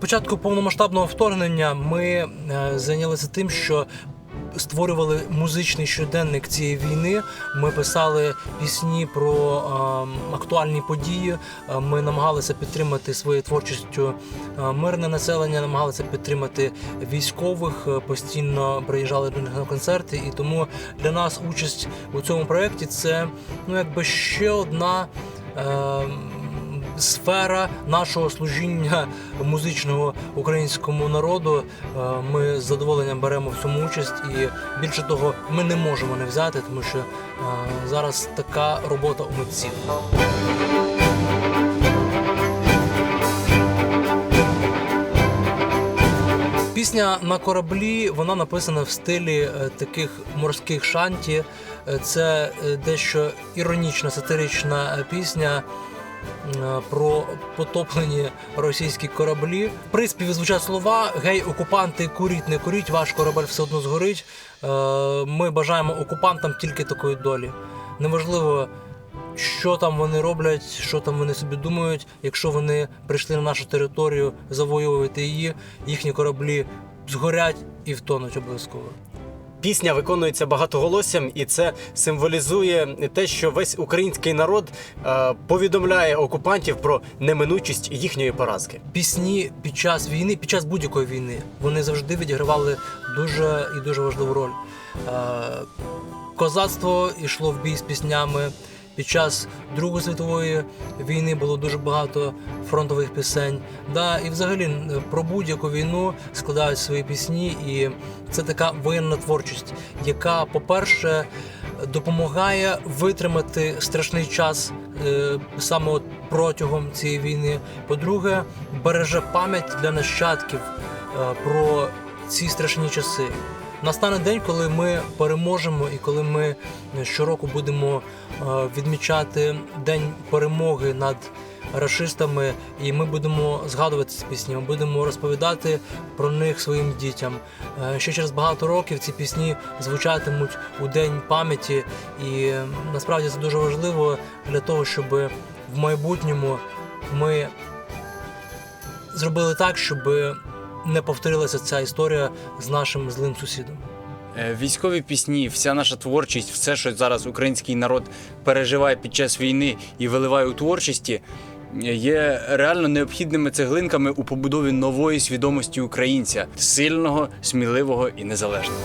початку повномасштабного вторгнення ми е, зайнялися тим, що створювали музичний щоденник цієї війни. Ми писали пісні про е, актуальні події. Е, Ми намагалися підтримати своєю творчістю е, мирне населення, намагалися підтримати військових. Постійно приїжджали до них на концерти, і тому для нас участь у цьому проєкті це ну якби ще одна. Е, сфера нашого служіння музичного українському народу. Е, Ми з задоволенням беремо в цьому участь, і більше того, ми не можемо не взяти, тому що е, зараз така робота у митців. Пісня на кораблі вона написана в стилі е, таких морських шанті. Це дещо іронічна, сатирична пісня про потоплені російські кораблі. В приспіві звучать слова: Гей, окупанти, куріть, не куріть, ваш корабель все одно згорить. Е, Ми бажаємо окупантам тільки такої долі. Неважливо, що там вони роблять, що там вони собі думають. Якщо вони прийшли на нашу територію завоювати її, їхні кораблі згорять і втонуть обов'язково. Пісня виконується багатоголоссям, і це символізує те, що весь український народ е, повідомляє окупантів про неминучість їхньої поразки. Пісні під час війни, під час будь-якої війни, вони завжди відігравали дуже і дуже важливу роль. Е, Козацтво йшло в бій з піснями. Під час Другої світової війни було дуже багато фронтових пісень. Да, і взагалі про будь-яку війну складають свої пісні, і це така воєнна творчість, яка, по-перше, допомагає витримати страшний час е, саме от протягом цієї війни. По-друге, береже пам'ять для нащадків е, про ці страшні часи. Настане день, коли ми переможемо, і коли ми щороку будемо е, відмічати день перемоги над рашистами, і ми будемо згадувати ці пісні, ми будемо розповідати про них своїм дітям. Е, Ще через багато років ці пісні звучатимуть у день пам'яті, і насправді це дуже важливо для того, щоб в майбутньому ми зробили так, щоб не повторилася ця історія з нашим злим сусідом. Е, Військові пісні, вся наша творчість, все, що зараз український народ переживає під час війни і виливає у творчості, є реально необхідними цеглинками у побудові нової свідомості українця сильного, сміливого і незалежного.